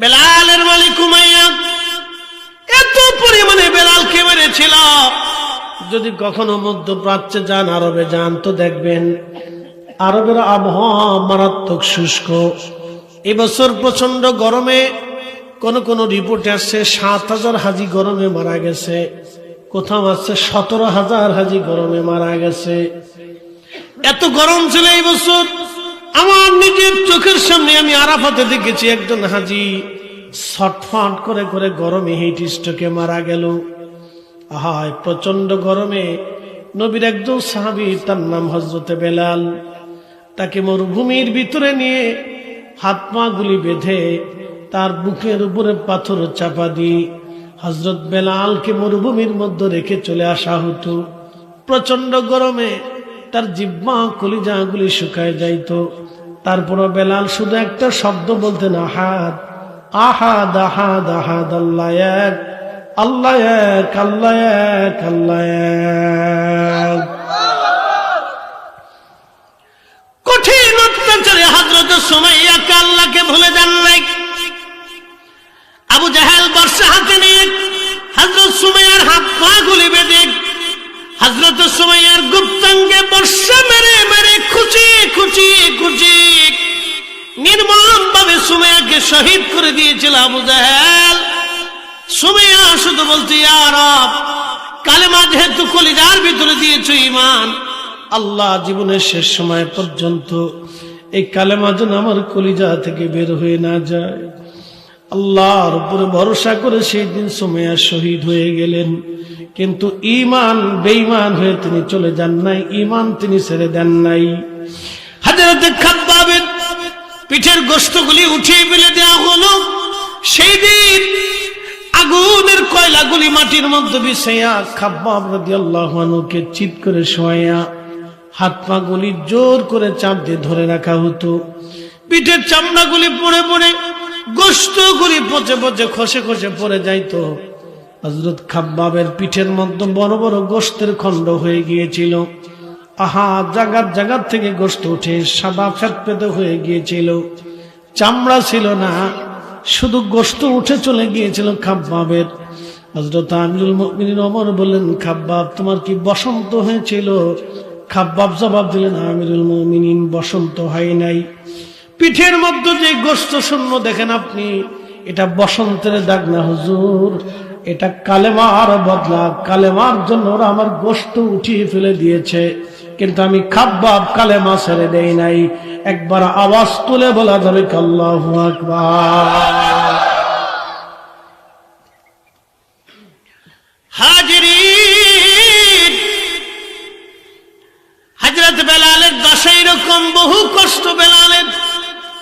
বেলালের মালিক উমাইয়া, এত পরিমাণে বেলালকে মেরেছিল। যদি কখনো মধ্যপ্রাচ্যে যান, আরবে যান, তো দেখবেন আরবের আবহাওয়া মারাত্মক শুষ্ক। এবছর প্রচণ্ড গরমে কোন কোন রিপোর্টে আসছে, সাত হাজার হাজি গরমে মারা গেছে। কোথাও আসছে, সতেরো হাজার হাজি গরমে মারা গেছে। এত গরম ছিল এই বছর। আমার নিজের চোখের সামনে আমি আরাফাতে দেখেছি একজন হাজি। ছটফট করে করে গরমে হিট স্ট্রোকে মারা গেল। আহায় প্রচণ্ড গরমে নবীর একজন সাহাবি, তার নাম হজরতে বেলাল। তাকে মরুভূমির ভিতরে নিয়ে হাত পা গুলি বেঁধে তার বুকের উপরে পাথর চাপা দিয়ে হজরত বেলালকে মরুভূমির মধ্যে রেখে চলে আসা হতো। প্রচণ্ড গরমে তার জিব্বা কলিজাগুলি শুকায় যাইতো। তারপরও বেলাল শুধু একটা শব্দ বলতেন আহাদ আহাদ আহাদ আহাদ, আল্লাহ এক আল্লাহ এক আল্লাহ এক আল্লাহ এক। কঠিন অত্যাচারে হাজরত সুমাইয়াকে আল্লাহকে ভুলে যান নাই? আবু জাহেল বর্ষা হাতে নিয়ে হজরত সুমাইয়ার হাত পা গুলি বেঁধে হজরত সুমাইয়ার গুপ্তাঙ্গে বর্ষা মেরে মেরে খুচি খুচি খুচি নির্মম ভাবে সুমাইয়াকে শহীদ করে দিয়েছিল আবু জাহেল। সুমাইয়া শুধু কলিজার ভিতরে দিয়েছ ইমান আল্লাহ জীবনের শেষ সময় পর্যন্ত এই কালেমা যেন আমার কলিজা থেকে বের হয়ে না যায়। আল্লাহর উপরে ভরসা করে সেই দিন সময়া শহীদ হয়ে গেলেন। কিন্তু ইমান বেঈমান হয়ে তিনি চলে যান নাই ইমান তিনি ছেড়ে দেন নাই। হাজারতে খাব্বাবের পিঠের গোস্তগুলি উঠিয়ে ফেলে দেওয়া হলো। সেই দিন আগুনের কয়লাগুলি মাটির মধ্যে বিছাইয়া খাব্বাব চিৎ করে শোয়াইয়া হাত পা গুলি জোর করে চাপ দিয়ে ধরে রাখা হতো। পিঠের চামড়াগুলি পড়ে পড়ে গোস্তগুলি পচে পচে খসে খসে পড়ে যাইতো। হজরত খাব্বাবের পিঠের মধ্যে বড় বড় গোস্তের খণ্ড হয়ে গিয়েছিল। আহা জাগার জাগার থেকে গোস্ত উঠে সাদা ফেত পেতে হয়ে গিয়েছিল। চামড়া ছিল না, শুধু গোস্ত উঠে চলে গিয়েছিল খাব্বাবের। হজরত আমিরুল মুমিনিন ওমর বললেন, খাব্বাব, তোমার কি বসন্ত হয়েছিল? খাব্বাব জবাব দিলেন, আমিরুল মুমিনিন বসন্ত হয় নাই। পিঠের মধ্যে যে গোস্ত শূন্য দেখেন আপনি, এটা বসন্তের দাগ না হুজুর, এটা কালেমার বদলা। কালেমার জন্য ওরা আমার গোস্ত উঠিয়ে ফেলে দিয়েছে, কিন্তু আমি খাব্বাব কালেমা ছেড়ে দেই নাই। একবার আওয়াজ তুলে বলা যাবে আল্লাহু আকবার। হজরত বেলালের দশাই রকম বহু কষ্ট বেলালের।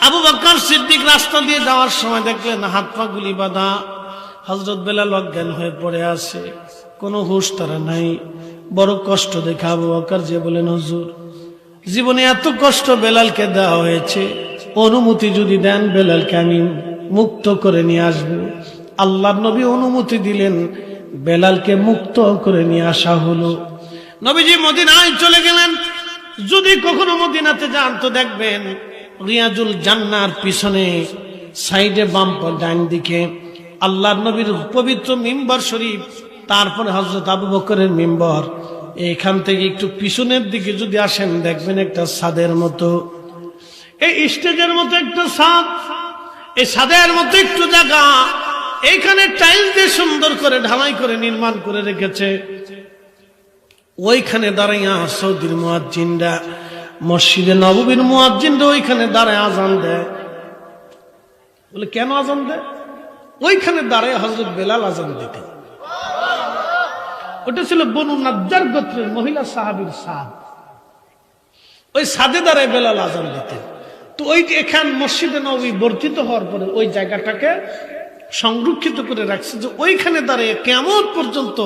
আবু সিদ্দিক রাস্তা দিয়ে যাওয়ার সময় দেখলেন হাত পা গুলি বাঁধা। হজরত বেলাল অজ্ঞান হয়ে পড়ে আছে। কোনো হুশ তারা নাই। বড় কষ্ট দেখে আবু বকর যে বলেন, হুজুর, জীবনে এত কষ্ট বেলালকে দেওয়া হয়েছে। অনুমতি যদি দেন বেলালকে আমি মুক্ত করে নিয়ে আসব। আল্লাহ নবী অনুমতি দিলেন, বেলালকে মুক্ত করে নিয়ে আসা হলো। নবীজি মদিনায় চলে গেলেন। যদি কখনো মদিনাতে যান তো দেখবেন রিয়াজুল জান্নার পিছনে সাইডে বাম ডান দিকে আল্লাহ নবীর পবিত্র মিম্বর শরীফ, তারপরে হজরত আবু বকরের মিম্বর। এখান থেকে একটু পিছনের দিকে যদি আসেন, দেখবেন একটা সাদের মতো। এই স্টেজের মতো একটা সাদ, এই সাদের মতো একটু জায়গা। এইখানে টাইলস দিয়ে সুন্দর করে ঢালাই করে নির্মাণ করে রেখেছে। ওইখানে দাঁড়াইয়া সৌদির মুয়াজ্জিনরা মসজিদে নববীর মুয়াজ্জিনরা ওইখানে দাঁড়ায় আজান দেয়। বলে, কেন আজান দেয়? ওইখানে দাঁড়ায় হজরত বেলাল আজান দিতেন ওটা ছিল বনু নাজ্জার গোত্রের মহিলা সাহাবীর সাদ। ওই সাদে দাঁড়ায় বেলাল আজান দিতেন তো ওই এখান মসজিদে নবী বর্ধিত হওয়ার পরে ওই জায়গাটাকে সংরক্ষিত করে রাখছে যে ওইখানে দাঁড়িয়ে কেমন পর্যন্ত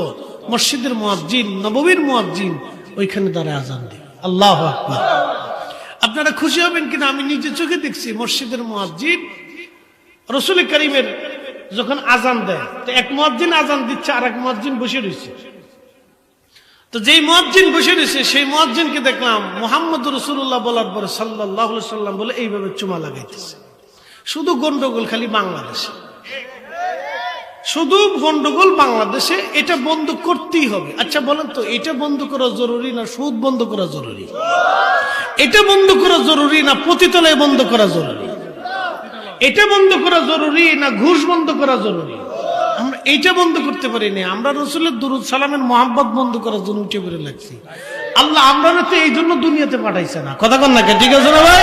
মসজিদের মুয়াজ্জিন, নববীর মুয়াজ্জিন ওইখানে দাঁড়ায় আজান দিন আল্লাহ আপনারা খুশি হবেন কিনা আমি নিজে চোখে দেখছি, মসজিদের মুয়াজ্জিন রসুল করিমের যখন আজান দেয়, তো এক মুয়াজ্জিন আজান দিচ্ছে আর এক মুয়াজ্জিন বসে রয়েছে। তো যেই মুয়াজ্জিন বসে রয়েছে, সেই মুয়াজ্জিনকে দেখলাম মোহাম্মদ রসুল্লাহ বলার পরে সাল্লাহ সাল্লাম বলে এইভাবে চুমা লাগাইতেছে। শুধু গন্ডগোল, খালি বাংলাদেশে। শুধু গন্ডগোল বাংলাদেশে এটা বন্ধ করতেই হবে। আচ্ছা বলেন তো, এটা বন্ধ করা জরুরি না সুদ বন্ধ করা জরুরি? এটা বন্ধ করা জরুরি না পতিতলায় বন্ধ করা জরুরি? এটা বন্ধ করা জরুরি না ঘুষ বন্ধ করা জরুরি? আমরা এইটা বন্ধ করতে পারি না আমরা রসুলের দুরুদ সালামের মোহাম্মত বন্ধ করার জন্য উঠে পড়ে লাগছি। আল্লাহ আমরা তো এই জন্য দুনিয়াতে পাঠাইছে না। কথা কন না? ঠিক আছে ভাই?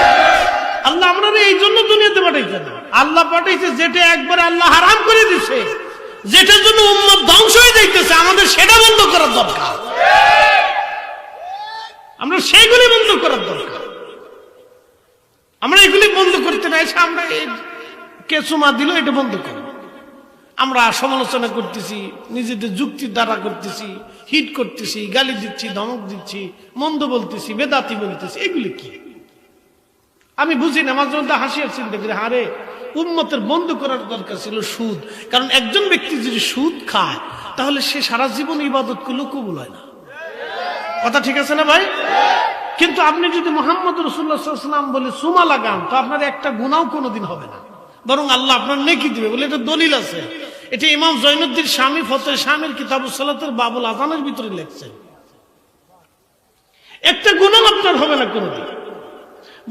আল্লাহ আমরা এই জন্য দুনিয়াতে পাঠাইছে না। আল্লাহ পাঠাইছে যেটা একবার আল্লাহ হারাম করে দিছে। যেটার জন্য উম্মত ধ্বংস হয়ে যাইতেছে, আমাদের সেটা বন্ধ করার দরকার। আমরা সেগুলি বন্ধ করার দরকার। আমরা এগুলি বন্ধ করতে না, এসে আমরা এই কে দিল এটা বন্ধ করো আমরা সমালোচনা করতেছি, নিজেদের যুক্তির দ্বারা করতেছি, হিট করতেছি, গালি দিচ্ছি, ধমক দিচ্ছি, মন্দ বলতেছি, বেদাতি বলতেছি, এগুলি কি? আমি বুঝি না, মাঝে মধ্যে হাসি আর চিন্তা করি, হারে উন্মতের বন্ধ করার দরকার ছিল সুদ। কারণ একজন ব্যক্তি যদি সুদ খায়, তাহলে সে সারা জীবন ইবাদত কবুল হয় না। কথা ঠিক আছে না ভাই? কিন্তু আপনি যদি মোহাম্মদ রসুল্লাহাম বলে সুমা লাগান, তো আপনার একটা গুণাও কোনোদিন হবে না। বরং আল্লাহ আপনার নেকি দিবে বলে এটা দলিল আছে। এটা ইমাম জৈনুদ্দিন স্বামী ফতে স্বামীর কিতাবুসালাতের বাবুল আজানের ভিতরে লেখছেন একটা গুণাও আপনার হবে না কোনোদিন।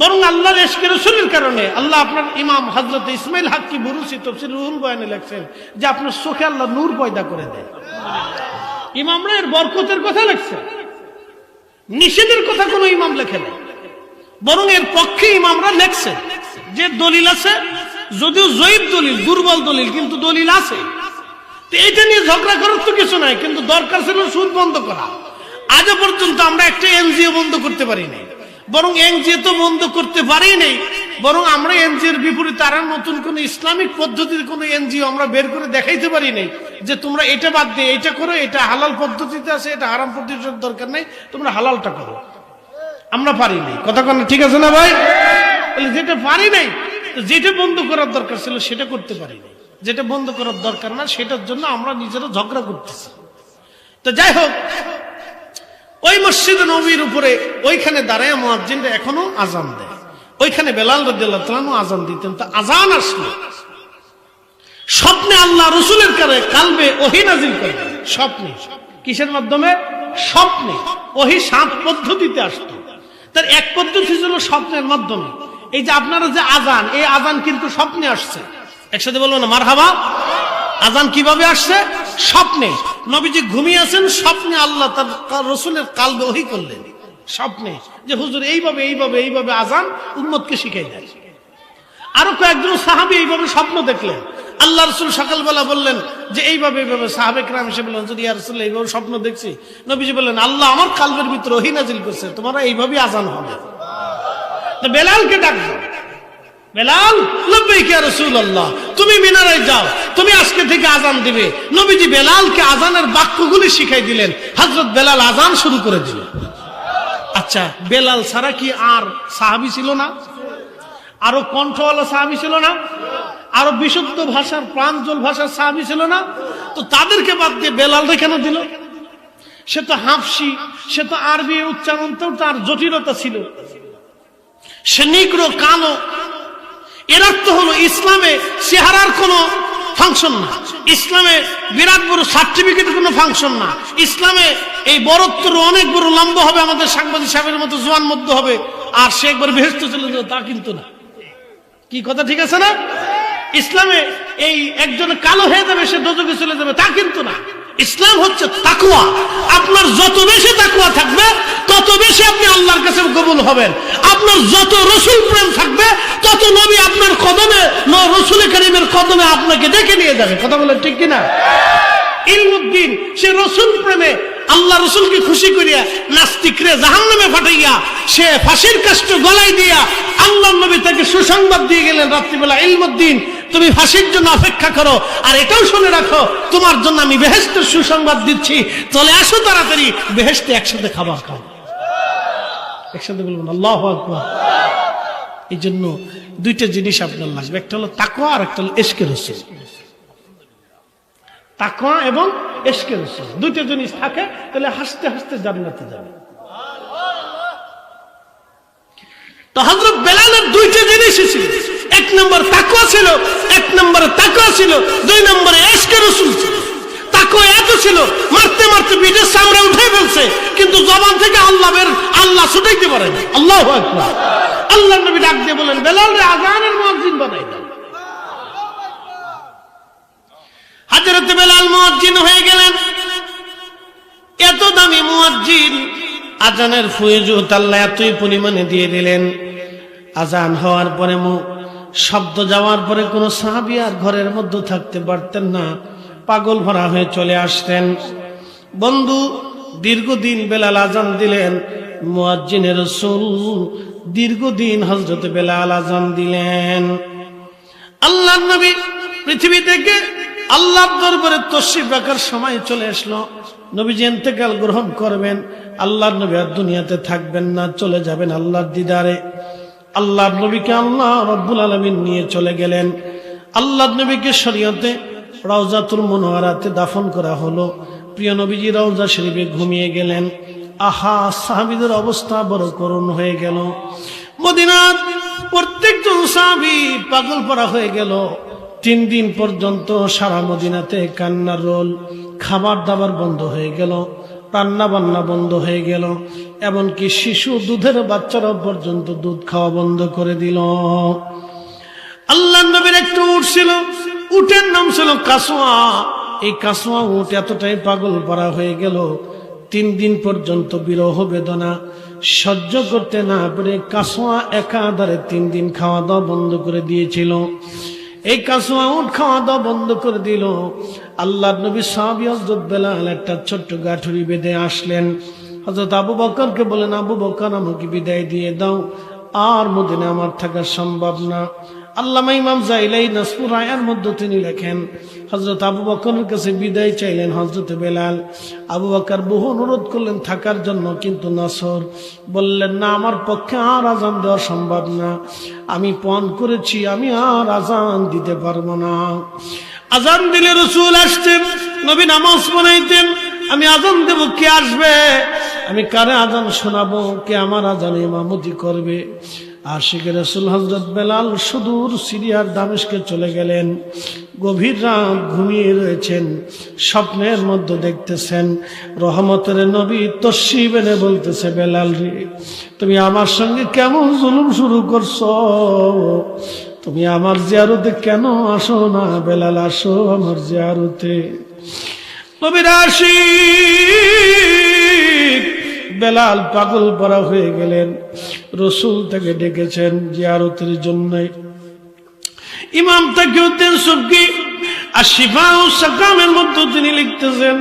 বরং আল্লাহর এসকে রসুলের কারণে আল্লাহ আপনার ইমাম হজরত ইসমাইল হাক্কি বুরুসি তফসির রুহুল বয়ানে লেখছেন যে আপনার চোখে আল্লাহ নূর পয়দা করে দেয়। ইমামরা এর বরকতের কথা লেখছেন নিষেধের কথা কোনো ইমাম লেখে নাই। বরং এর পক্ষে ইমামরা লেখছে যে দলিল আছে, যদিও জয়ীব দলিল, দুর্বল দলিল, কিন্তু দলিল আছে। তো এইটা নিয়ে ঝগড়া করার তো কিছু নাই, কিন্তু দরকার ছিল সুদ বন্ধ করা। আজও পর্যন্ত আমরা একটা এনজিও বন্ধ করতে পারি নাই বরং এনজিও তো বন্ধ করতে পারি নাই। বরং আমরা এনজিওর বিপরীতে আর নতুন কোন ইসলামিক পদ্ধতির কোন এনজিও আমরা বের করে দেখাইতে পারি নাই যে তোমরা এটা বাদ দিয়ে এটা করো, এটা হালাল পদ্ধতিতে আছে, এটা হারাম পদ্ধতির দরকার নেই, তোমরা হালালটা করো। আমরা পারি নাই। কথা কন ঠিক আছে না ভাই? যেটা পারি নাই যেটা বন্ধ করার দরকার ছিল সেটা করতে পারি নাই। যেটা বন্ধ করার দরকার না, সেটার জন্য আমরা নিজেরা ঝগড়া করতেছি। তো যাই হোক ওই মসজিদ নবীর উপরে, ওইখানে দাঁড়ায় মুয়াজ্জিনরা এখনও আজান দেয়। ওইখানে বেলাল রাদিয়াল্লাহু আজান দিতেন, তো আজান আসলো। স্বপ্নে আল্লাহ রসুলের কারে কালবে ওহি নাজিল করবেন স্বপ্নে। কিসের মাধ্যমে? স্বপ্নে। ওহি সাত পদ্ধতিতে আসতো। তার এক পদ্ধতি ছিল স্বপ্নের মাধ্যমে। এই যে আপনারা যে আজান, এই আজান কিন্তু স্বপ্নে আসছে। একসাথে বলব না মার হাবা আজান কীভাবে আসছে? স্বপ্নে। নবীজি ঘুমিয়ে আছেন, স্বপ্নে আল্লাহ তার রসুলের কালবে ওহি করলেন। স্বপ্নে যে হুজুর এইভাবে এইভাবে এইভাবে আজান উম্মতকে শিখাই দেয়। আরও কয়েকজন সাহাবি এইভাবে স্বপ্ন দেখলেন। আল্লাহ রসুল সকালবেলা বললেন যে এইভাবে এইভাবে সাহাবেক রাম এসে বললেন যদি ইয়া রসুল এইভাবে স্বপ্ন দেখছি। নবীজি বললেন, আল্লাহ আমার কালবের ভিতরে ওহি নাজিল করছে, তোমরা এইভাবেই আজান হবে। বেলালকে ডাকবো বেলাল লব্বাইক রাসূলুল্লাহ? তুমি মিনারায় যাও, তুমি আজকে থেকে আজান দিবে। নবীজি বেলালকে আজানের বাক্যগুলি শিখাই দিলেন। হযরত বেলাল আজান শুরু করে দিলেন আচ্ছা বেলাল ছাড়া কি আর সাহাবী ছিল না? আরও কণ্ঠওয়ালা সাহাবি ছিল না? আরও বিশুদ্ধ ভাষার প্রাঞ্জল ভাষার সাহাবি ছিল না? তো তাদেরকে বাদ দিয়ে বেলাল কেন দিল? সে তো হাফসি, সে তো আরবি উচ্চারণতেও তার জটিলতা ছিল। সে নিগ্রো কালো এর অর্থ হলো ইসলামে চেহারার কোনো ফাংশন না। ইসলামে বিরাট বড় সার্টিফিকেট কোনো ফাংশন না। ইসলামে এই বরত্বর অনেক বড় লম্বা হবে আমাদের সাংবাদিক সাহেবের মতো, জোয়ান মধ্য হবে। আর সে একবার ভেস্ত চলে যাবে, তা কিন্তু না। কি কথা ঠিক আছে না? ইসলামে এই একজন কালো হয়ে যাবে, সে দোজকে চলে যাবে, তা কিন্তু না। ইসলাম হচ্ছে তাকুয়া আপনার যত বেশি তাকুয়া থাকবে, তত বেশি আপনি আল্লাহর কাছে কবুল হবেন। আপনার যত রসুল প্রেম থাকবে, তত নবী আপনার কদমে রসুল করিমের কদমে আপনাকে ডেকে নিয়ে যাবে। কথা বলেন ঠিক কিনা? ইলমুদ্দিন, সে রসুল প্রেমে আল্লাহ রসুলকে খুশি করিয়া নাস্তিকরে জাহান নামে ফাটাইয়া সে ফাঁসির কাষ্ট গলায় দিয়া আল্লাহ নবী তাকে সুসংবাদ দিয়ে গেলেন রাত্রিবেলা। ইলমুদ্দিন তুমি ফাঁসির জন্য অপেক্ষা করো, আর এটাও শুনে রাখো, তোমার জন্য আমি বেহেস্তের সুসংবাদ দিচ্ছি। চলে আসো তাড়াতাড়ি, বেহেস্তে একসাথে খাবার খাও। একসাথে বলবেন, আল্লাহ আকবার। এই জন্য দুইটা জিনিস আপনার লাগবে, একটা হলো তাকওয়া আর একটা হলো এসকে রসুল। তাকওয়া এবং এসকে রসুল। দুইটা জিনিস থাকে, তাহলে হাসতে হাসতে জান্নাতে যাবে। তো হজরত বেলালের দুইটা জিনিসই ছিল এক নম্বর তাকুয়া ছিল, এক নম্বরে তাকুয়া ছিল, দুই নম্বরে এসকে রসুল ছিল। এত ছিল, মারতে মারতে পিঠের সামনে উঠে ফেলছে, কিন্তু জবান থেকে আল্লাহ বের, আল্লাহ ছুটাইতে পারে না আল্লাহ আল্লাহ নবী ডাক দিয়ে বলেন বেলাল রে আজানের মুয়াজ্জিন বানাই দাও। হাজরত বেলাল মুয়াজ্জিন হয়ে গেলেন। এত দামি মুয়াজ্জিন, আজানের ফুয়েজু তাল্লা এতই পরিমাণে দিয়ে দিলেন। আজান হওয়ার পরে মু শব্দ যাওয়ার পরে কোনো সাহাবি আর ঘরের মধ্যে থাকতে পারতেন না। পাগল ভরা হয়ে চলে আসতেন। বন্ধু, দীর্ঘদিন বেলাল আজান দিলেন। মুয়াজ্জিনের রসুল দীর্ঘদিন হজরত বেলাল আজান দিলেন। আল্লাহ নবী পৃথিবী থেকে আল্লাহর দরবারে তশরিফ রাখার সময় চলে আসলো। নবীজি ইন্তেকাল গ্রহণ করবেন। আল্লাহর নবী আর দুনিয়াতে থাকবেন না, চলে যাবেন আল্লাহর দিদারে। আল্লাহর নবীকে আল্লাহ রব্বুল আলমিন নিয়ে চলে গেলেন। আল্লাহর নবীকে শরীয়তে রওজাতুল মনোয়ারাতে দাফন করা হলো। প্রিয় নবীজি রওজা শরীফে ঘুমিয়ে গেলেন। আহা, সাহাবিদের অবস্থা বড় করুণ হয়ে গেল। মদিনার প্রত্যেকজন সাহাবি পাগল পড়া হয়ে গেল। তিন দিন পর্যন্ত সারা মদিনাতে কান্নার রোল, খাবার দাবার বন্ধ হয়ে গেল। রান্না বান্না বন্ধ হয়ে গেল। এমনকি শিশু দুধের বাচ্চারাও পর্যন্ত দুধ খাওয়া বন্ধ করে দিল। আল্লাহ নবীর একটু উঠছিল উটের নাম ছিল কাসোয়া এই কাসোয়া উট এতটাই পাগল পারা হয়ে গেল। তিন দিন পর্যন্ত বিরহ বেদনা। সহ্য করতে না পেরে কাসোয়া একাধারে তিন দিন খাওয়া দাওয়া বন্ধ করে দিয়েছিল। এই কাসুয়া উঠ খাওয়া দাওয়া বন্ধ করে দিল। আল্লাহ নবী সাহাবি হজরত বেলাল একটা ছোট্ট গাঠুরি বেঁধে আসলেন। হজরত আবু বকরকে বলেন আবু বকর, আমাকে বিদায় দিয়ে দাও। আর মদিনে আমার থাকা সম্ভব না। আল্লামা ইমাম জাইলাই নাসপুর আয়ার মধ্যে তিনি লেখেন হজরত আবু বকরের কাছে বিদায় চাইলেন হজরত বেলাল। আবু বকর বহু অনুরোধ করলেন থাকার জন্য, কিন্তু নাসর বললেন, না, আমার পক্ষে আর আজান দেওয়া সম্ভব না। আমি পণ করেছি, আমি আর আজান দিতে পারব না। আজান দিলে রসুল আসতেন, নবী নামাজ পড়াইতেন। আমি আজান দেব, কে আসবে? আমি কারে আজান শোনাবো? কে আমার আজান ইমামতি করবে? আশিক রসুল হজরত বেলাল সুদূর সিরিয়ার দামেশকে চলে গেলেন। গভীর রাত ঘুমিয়ে রয়েছেন, স্বপ্নের মধ্যে দেখতেছেন। রহমতের নবী তস্বি বেনে বলতেছে, বেলাল রে, তুমি আমার সঙ্গে কেমন জুলুম শুরু করছ? তুমি আমার জিয়ারতে কেন আসো না? বেলাল, আসো আমার জিয়ারতে। নবীর আশিক বেলাল পাগল পরা হয়ে গেলেন। রসুল তাকে ডেকেছেন জিয়ারতের জন্য। ইমাম তাকিউদ্দিন সুবকি আর শিফা ও সাকামের মধ্যে তিনি লিখতেছেন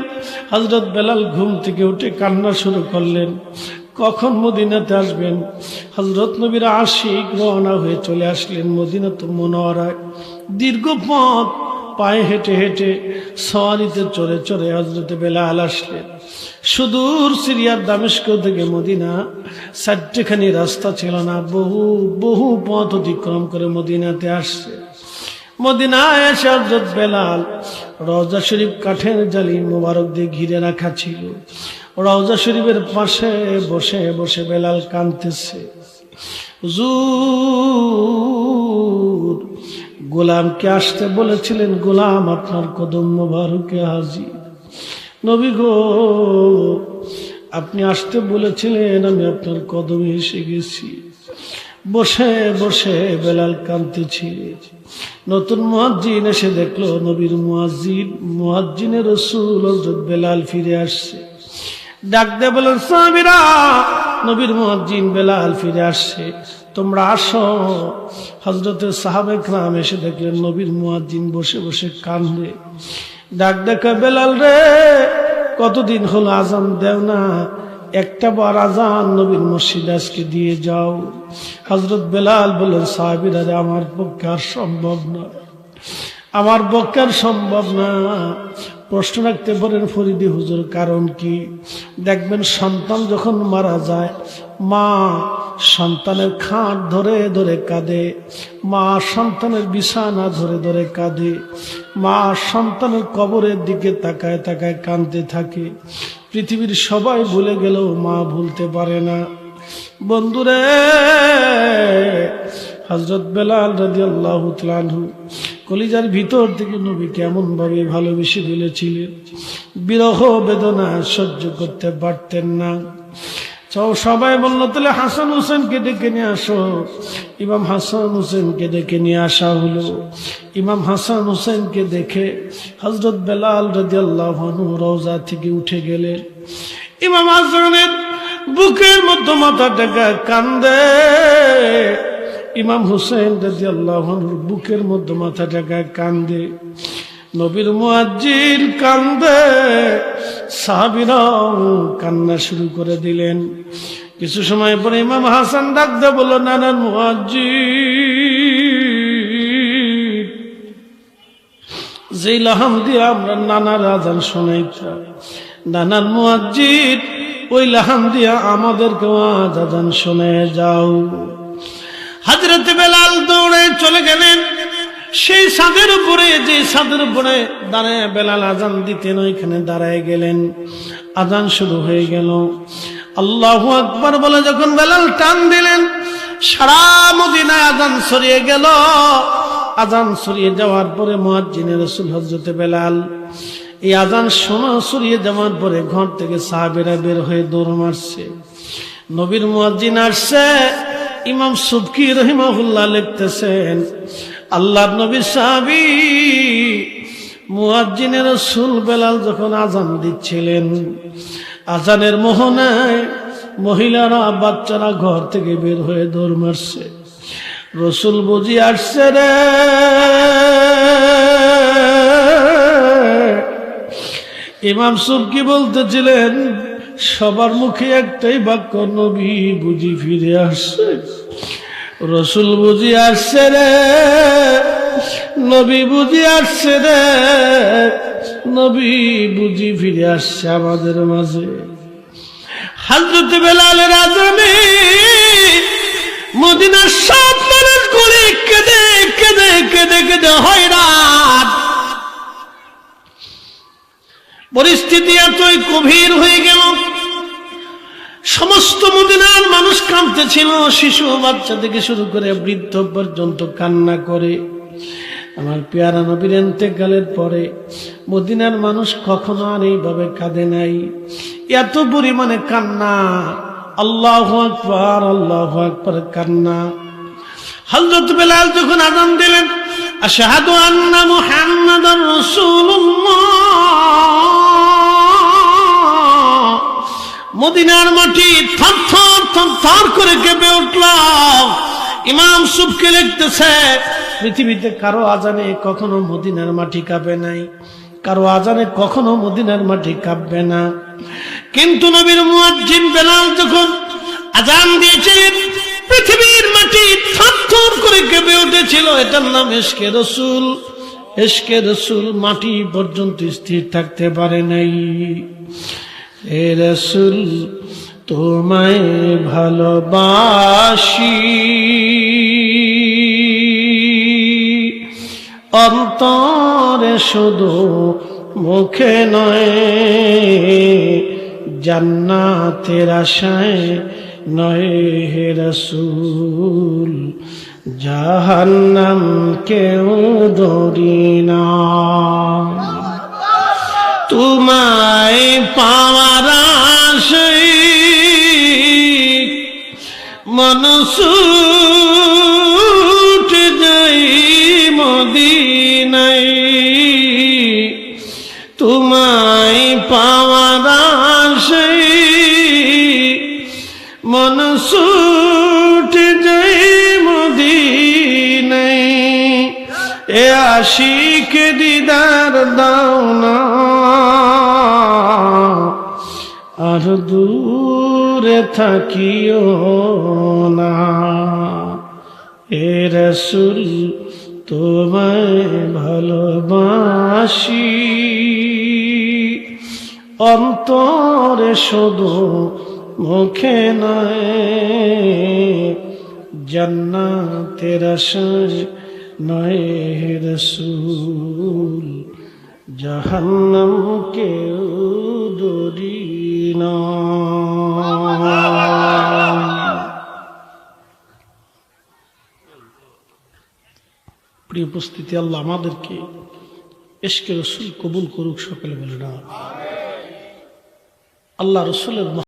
হজরত বেলাল ঘুম থেকে উঠে কান্না শুরু করলেন। কখন মদিনাতে আসবেন? হজরত নবীর আশিক রওনা হয়ে চলে আসলেন মদিনা তো মনোয়ারায় দীর্ঘ পথ পায়ে হেঁটে হেঁটে সওয়ারিতে চড়ে চড়ে হজরতে বেলাল আসলেন। সুদূর সিরিয়ার দামেস্ক থেকে মদিনা, চারটেখানি রাস্তা ছিল না, বহু বহু পথ অতিক্রম করে মদিনাতে আসছে। মদিনায় এসে হজরত বেলাল রওজা শরীফ কাঠের জালি মোবারক দিয়ে ঘিরে রাখা ছিল। রওজা শরীফের পাশে বসে বসে বেলাল কাঁদতেছে। হুজুর গোলামকে আসতে বলেছিলেন, গোলাম, আপনার কদম মোবারকে হাজি। নবী গো, আপনি আসতে বলেছিলেন, আমি আপনার কদমে এসে গেছি। বসে বসে বেলাল কাঁদতেছি। নতুন মুয়াজ্জিন এসে দেখল, নবীর মুয়াজ্জিন, মুয়াজ্জিনের রসুল হযরত বেলাল ফিরে আসছে। ডাক দে বলেন সাহাবীরা! নবীর মুয়াজ্জিন বেলাল ফিরে আসছে। তোমরা আসো। হজরতের সাহাবেক রাম এসে দেখলেন নবীর মুয়াজ্জিন বসে বসে কান্দে ডাক দেখা বেলাল রে, কতদিন হলো আজান দেও না? একটা বার আজান নবীর মসজিদ আজকে দিয়ে যাও। হজরত বেলাল বলেন সাহাবিরা আমার পক্ষে আর সম্ভব না। আমার পক্ষে আর সম্ভব না। প্রশ্ন রাখতে পারেন ফরিদি হুজুর, কারণ কি? দেখবেন সন্তান যখন মারা যায়, মা সন্তানের খাট ধরে ধরে কাঁদে। মা সন্তানের বিছানা ধরে ধরে কাঁদে। মা সন্তানের কবরের দিকে তাকায় তাকায় কাঁদতে থাকে। পৃথিবীর সবাই ভুলে গেলেও মা ভুলতে পারে না। বন্ধুরে হজরত বেলাল রাজি আল্লাহ কলিজার ভিতর থেকে নবী কেমন ভাবে ভালোবেসে ফেলেছিলেন। বিরহ বেদনা সহ্য করতে পারতেন না। সবাই বলল, তাহলে হাসান হোসেনকে ডেকে নিয়ে আসো। ইমাম হাসান হোসেনকে ডেকে নিয়ে আসা হলো। ইমাম হাসান হোসেনকে দেখে হজরত বেলাল রাজি আল্লাহ রওজা থেকে উঠে গেলেন। ইমাম হাসানের বুকের মধ্যে মাথা টাকা কান্দে। ইমাম হুসেন রাজি আল্লাহ বুকের মধ্যে মাথা টাকা কান্দে। নবীর মুয়াজ্জিল কান্দে। সাহাবিরাও কান্না শুরু করে দিলেন। কিছু সময় পরে ইমাম হাসান ডাকতে বলল নানান মুয়াজ্জিল যেই লাহাম দিয়ে আমরা নানার আজান শোনাইতাম নানান মুয়াজ্জিদ ওই লাহাম দিয়ে আমাদেরকে আজ আজান শুনে যাও। হজরত বেলাল দৌড়ে চলে গেলেন। সেই ছাদের উপরে, যে ছাদের উপরে দাঁড়ায় বেলাল আজান দিতেন, ওইখানে দাঁড়ায় গেলেন। আজান শুরু হয়ে গেল। আল্লাহ আকবার বলে যখন বেলাল টান দিলেন, সারা মদিনায় আজান সরিয়ে গেল। আজান সরিয়ে যাওয়ার পরে মুয়াজ্জিনের রসুল হজরতে বেলাল, এই আজান শোনা সরিয়ে যাওয়ার পরে ঘর থেকে সাহাবেরা বের হয়ে দৌড় মারছে। নবীর মুয়াজ্জিন আসছে, ইমাম সুবকি রহিমাহুল্লাহ লিখতেছেন আল্লাহ নবী সাহাবি মুয়াজ্জিনের রসুল বেলাল যখন আজান দিচ্ছিলেন আজানের মোহনায় মহিলারা, বাচ্চারা ঘর থেকে বের হয়ে দৌড় মারছে। রসুল বুঝি আসছে রে। ইমাম সুবকি বলতেছিলেন? সবার মুখে একটাই বাক্য, নবী বুঝি ফিরে আসছে। রসুল বুঝি আসছে রে, নবী বুঝি আসছে রে, নবী বুঝি ফিরে আসছে আমাদের মাঝে। হজরত বেলালের আজানে মদিনার সব করে কেঁদে কেঁদে কেঁদে কেঁদে হয়রান। পরিস্থিতি এতই গভীর হয়ে গেল সমস্ত মদিনার মানুষ কাঁদতেছিল, শিশু বাচ্চা থেকে শুরু করে বৃদ্ধ পর্যন্ত কান্না করে। আমার পেয়ারা নবীর এতেকালের পরে মদিনার মানুষ কখনো আর এইভাবে কাঁদে নাই। এত পরিমাণে কান্না, আল্লাহ আকবর আল্লাহ আকবর কান্না। হজরত বেলাল যখন আজান দিলেন, আশহাদু আন্না মুহাম্মাদার রাসূলুল্লাহ। মদিনার মাটি থর থর থর থর করে কেঁপে উঠল। ইমাম সুবকে লিখতেছে পৃথিবীতে কারও আজানে কখনো মদিনার মাটি কাঁপে নাই, কারও আজানে কখনো মদিনার মাটি কাঁপবে না। কিন্তু নবীর মুয়াজ্জিন বেলাল যখন আজান দিয়েছিলেন পৃথিবীর মাটি থরথর করে কেঁপে উঠেছিল। এটার নাম এসকে রসুল। এসকে রসুল মাটি পর্যন্ত স্থির থাকতে পারে নাই। এ রসুল, তোমায় ভালোবাসি। অন্তরে শুধু মুখে নয়, জান্নাতের আশায় নয় হে রসুল, জাহান্নাম কেউ দরি না। তোমায় পাওয়ার আশায় মনসুট যাই মদিনাই। তোমায় পাওয়ার আশায় মনসুট যাই মদিনাই। এ আশিক থাকিও না। এ রসুল তোমায় ভালোবাসি। অন্তরে শুধু মুখে নয় জান্নাতের আশায় নয় হে রসুল জাহান্নাম কেউ দরি না উপস্থিতি আল্লাহ আমাদেরকে এশকে রসুল কবুল করুক সকলে বলে না আল্লাহ রসুলের